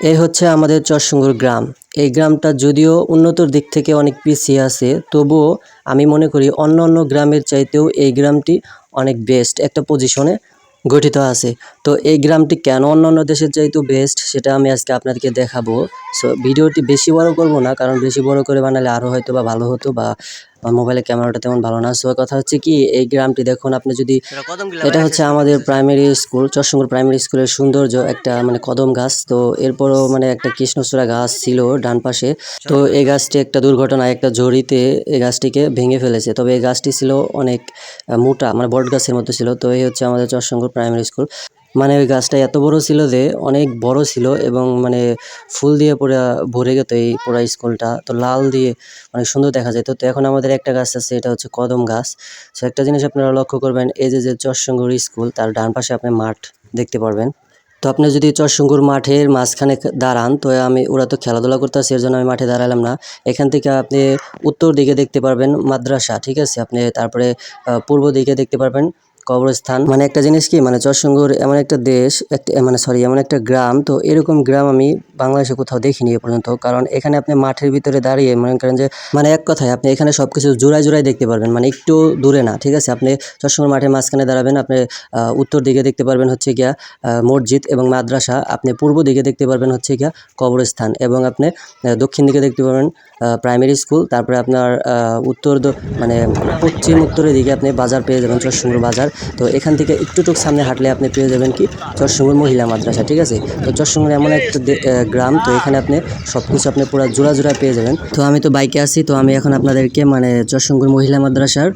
এই হচ্ছে আমাদের চরসুঙ্গুর গ্রাম। এই গ্রামটা যদিও উন্নতর দিক থেকে অনেক পিছিয়ে আছে, তবুও আমি মনে করি অন্য অন্য গ্রামের চাইতেও এই গ্রামটি অনেক বেস্ট একটা পজিশনে গঠিত আছে। তো এই গ্রামটি কেন অন্য অন্য দেশের চাইতেও বেস্ট সেটা আমি আজকে আপনাদেরকে দেখাবো। সো ভিডিওটি বেশি বড় করব না, কারণ বেশি বড় করে বানালে আরও হয়তো বা ভালো হতো বা মোবাইলের ক্যামেরাটা তেমন ভালো না। সো কথা হচ্ছে কি এই গ্রামটি দেখুন আপনি যদি এটা হচ্ছে আমাদের প্রাইমারি স্কুল চরসুঙ্গুর প্রাইমারি স্কুলের সৌন্দর্য একটা মানে কদম গাছ। তো এরপরও মানে একটা কৃষ্ণচূড়া গাছ ছিল ডান পাশে। তো এই গাছটি একটা দুর্ঘটনায় একটা ঝড়িতে এই গাছটিকে ভেঙে ফেলেছে। তবে এই গাছটি ছিল অনেক মোটা মানে বট গাছের মতো ছিল। তো এই হচ্ছে আমাদের চরসুঙ্গুর প্রাইমারি স্কুল মানে ওই গাছটা এত বড় ছিল যে অনেক বড় ছিল এবং মানে ফুল দিয়ে পুরা ভরে গেত এই পুরা স্কুলটা। তো লাল দিয়ে অনেক সুন্দর দেখা যেত। তো এখন আমাদের একটা গাছ আছে, এটা হচ্ছে কদম গাছ। সো একটা জিনিস আপনারা লক্ষ্য করবেন, এই যে যে চরসুঙ্গুর স্কুল, তার ডান পাশে আপনি মাঠ দেখতে পারবেন। তো আপনি যদি চরসুঙ্গুর মাঠের মাঝখানে দাঁড়ান, তো আমি, ওরা তো খেলাধুলা করতেছে, এর জন্য আমি মাঠে দাঁড়ালাম না। এখান থেকে আপনি উত্তর দিকে দেখতে পারবেন মাদ্রাসা, ঠিক আছে? আপনি তারপরে পূর্ব দিকে দেখতে পারবেন। কবরস্থান। মানে একটা জিনিস কি মানে চরসুঙ্গুর এমন একটা দেশ মানে সরি এমন একটা গ্রাম। তো এরকম গ্রাম আমি বাংলাদেশে কোথাও দেখিনি এ পর্যন্ত। কারণ এখানে আপনি মাঠের ভিতরে দাঁড়িয়ে মনে করেন যে মানে এক কথায় আপনি এখানে সব কিছু জোড়ায় জোড়ায় দেখতে পারবেন। মানে একটু দূরে না, ঠিক আছে? আপনি চরসুঙ্গুর মাঠের মাঝখানে দাঁড়াবেন, আপনি উত্তর দিকে দেখতে পারবেন হচ্ছে গিয়া মসজিদ এবং মাদ্রাসা। আপনি পূর্ব দিকে দেখতে পারবেন হচ্ছে গিয়া কবরস্থান এবং আপনি দক্ষিণ দিকে দেখতে পারবেন প্রাইমারি স্কুল তারপরে আপনার উত্তর মানে পশ্চিম উত্তরের দিকে আপনি বাজার পেয়ে যাবেন চরসুঙ্গুর বাজার। তো এখান থেকে একটুটুক সামনে হাঁটলে আপনি পেয়ে যাবেন কি চরসুঙ্গুর মহিলা মাদ্রাসা, ঠিক আছে? তো চরসুঙ্গুর এমন একটা গ্রাম, তো এখানে আপনি সব কিছু আপনি পুরো জোড়া জোড়া পেয়ে যাবেন। তো আমি তো বাইকে আছি, তো আমি এখন আপনাদেরকে মানে চরসুঙ্গুর মহিলা মাদ্রাসার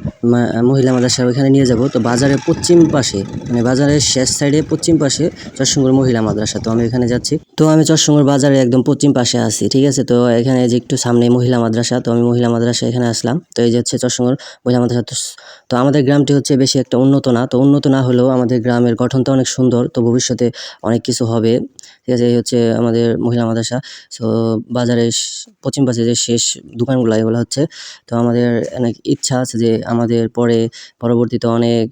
মহিলা মাদ্রাসার ওইখানে নিয়ে যাব। তো বাজারের পশ্চিম পাশে মানে বাজারের শেষ সাইডে পশ্চিম পাশে চরসুঙ্গুর মহিলা মাদ্রাসা, তো আমি এখানে যাচ্ছি। তো আমি চরসুঙ্গুর বাজারে একদম পশ্চিম পাশে আছি, ঠিক আছে? তো এখানে যে একটু সামনে মহিলা মাদ্রাসা, তো আমি মহিলা মাদ্রাসা এখানে আসলাম। তো এই যে হচ্ছে চরসুঙ্গুর মহিলা মাদ্রাসা, তো আমাদের গ্রামটি হচ্ছে বেশি একটা উন্নত না, তো উন্নত না হলেও আমাদের গ্রামের গঠনটা অনেক সুন্দর, তো ভবিষ্যতে অনেক কিছু হবে। ঠিক আছে, এই হচ্ছে আমাদের মহিলা মাদ্রাসা। সো বাজারে পশ্চিম পাশে যে শেষ দোকানগুলো এগুলো হচ্ছে, তো আমাদের অনেক ইচ্ছা আছে যে আমাদের পরে পরবর্তীতে অনেক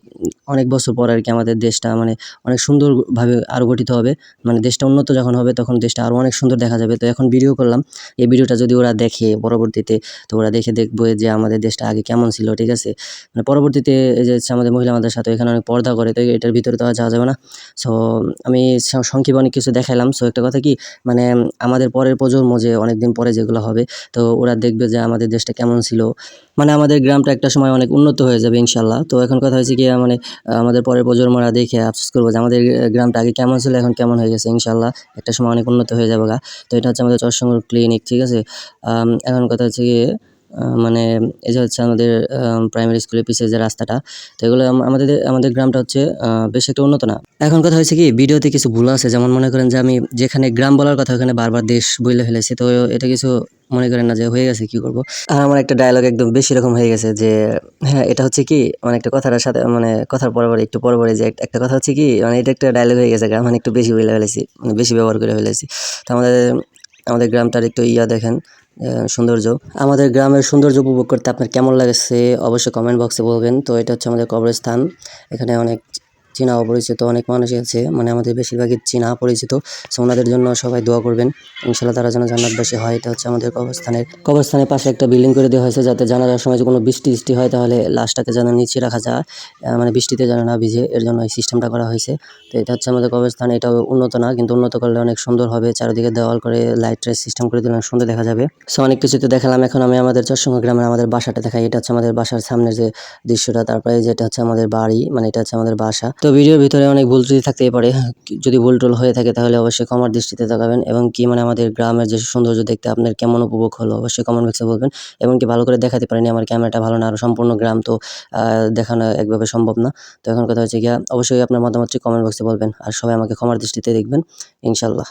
অনেক বছর পর আর কি আমাদের দেশটা মানে অনেক সুন্দরভাবে আরও গঠিত হবে। মানে দেশটা উন্নত যখন হবে তখন দেশটা আরও অনেক সুন্দর দেখা যাবে। তো এখন ভিডিও করলাম। এই ভিডিওটা যদি ওরা দেখে পরবর্তীতে, তো ওরা দেখে দেখবে যে আমাদের দেশটা আগে কেমন ছিল, ঠিক আছে? মানে পরবর্তীতে যে আমাদের মহিলা আমাদের সাথে এখানে অনেক পর্দা করে, তো এটার ভিতরে তো আর যাওয়া যাবে না। সো আমি সংক্ষেপে অনেক কিছু দেখালাম সো একটা কথা কি? মানে আমাদের পরের প্রজন্ম যে অনেকদিন পরে যেগুলো হবে, তো ওরা দেখবে যে আমাদের দেশটা কেমন ছিল। মানে আমাদের গ্রামটা একটা সময় অনেক উন্নত হয়ে যাবে ইনশাল্লাহ তো এখন কথা হয়েছে কি মানে আমাদের পরের প্রজন্মরা দেখে আফসোস করব যে আমাদের গ্রামটা আগে কেমন ছিল, এখন কেমন হয়ে গেছে ইনশাল্লাহ একটা সময় অনেক উন্নত হয়ে যাবে গা। তো এটা হচ্ছে আমাদের চরসঙ্গুর ক্লিনিক ঠিক আছে? এখন কথা হচ্ছে গিয়ে মানে এই যে হচ্ছে আমাদের প্রাইমারি স্কুলের পিছিয়ে যে রাস্তাটা, তো এগুলো আমাদের আমাদের গ্রামটা হচ্ছে বেশ একটা উন্নত না। এখন কথা হয়েছে কি, ভিডিওতে কিছু ভুল আছে, যেমন মনে করেন যে আমি যেখানে গ্রাম বলার কথা, ওখানে বারবার দেশ বলে ফেলেছি, তো এটা কিছু মনে করেন না যে হয়ে গেছে কি করব? আর আমার একটা ডায়লগ একদম বেশি রকম হয়ে গেছে যে হ্যাঁ এটা হচ্ছে কি মানে একটা কথার সাথে মানে কথার পরে একটু পরে পরে যে একটা কথা হচ্ছে কি মানে এটা একটা ডায়লগ হয়ে গেছে গা, মানে একটু বেশি বলে ফেলেছি মানে বেশি ব্যবহার করে ফেলেছি। তো আমাদের আমাদের গ্রামটার একটু ইয়া দেখেন সৌন্দর্য। আমাদের গ্রামের সৌন্দর্য উপভোগ করতে আপনার কেমন লাগছে অবশ্যই কমেন্ট বক্সে বলবেন। তো এটা হচ্ছে আমাদের কবরস্থান। এখানে অনেক চীনা অপরিচিত অনেক মানুষই আছে মানে আমাদের বেশিরভাগই চীনা পরিচিত। সো ওনাদের জন্য সবাই দোয়া করবেন। ইনশাল্লাহ তারা যেন জান্নাতবাসী হয়। এটা হচ্ছে আমাদের কবরস্থানের কবরস্থানের পাশে একটা বিল্ডিং করে দেওয়া হয়েছে যাতে জানাজার সময় যে কোনো বৃষ্টি বৃষ্টি হয় তাহলে লাশটাকে যেন নিচে রাখা যায়। মানে বৃষ্টিতে যেন না ভিজে, এর জন্য এই সিস্টেমটা করা হয়েছে। তো এটা হচ্ছে আমাদের কবরস্থান। এটাও উন্নত না, কিন্তু উন্নত করলে অনেক সুন্দর হবে। চারিদিকে দেওয়াল করে লাইটের সিস্টেম করে দিলে অনেক সুন্দর দেখা যাবে। সো অনেক কিছু তো দেখালাম। এখন আমি আমাদের চরসঙ্গ গ্রামের আমাদের বাসাটা দেখাই। এটা হচ্ছে আমাদের বাসার সামনের যে দৃশ্যটা, তারপরে যেটা হচ্ছে আমাদের বাড়ি মানে এটা হচ্ছে আমাদের বাসা। তো ভিডিওর ভিতরে অনেক ভুল ত্রুটি থাকতেই পারে যদি ভুল টুল হয়ে থাকে তাহলে অবশ্যই কমার দৃষ্টিতে তাকাবেন এবং কি মানে আমাদের গ্রামের যে সৌন্দর্য দেখতে আপনার কেমন উপভোগ হলো অবশ্যই কমেন্ট বক্সে বলবেন এবং কি ভালো করে দেখাতে পারেনি আমার ক্যামেরাটা ভালো না, আর সম্পূর্ণ গ্রাম তো দেখানো একভাবে সম্ভব না। তো এখন কথা হচ্ছে গিয়া, অবশ্যই আপনার মতামত কমেন্ট বক্সে বলবেন আর সবাই আমাকে ক্ষমার দৃষ্টিতে দেখবেন ইনশাল্লাহ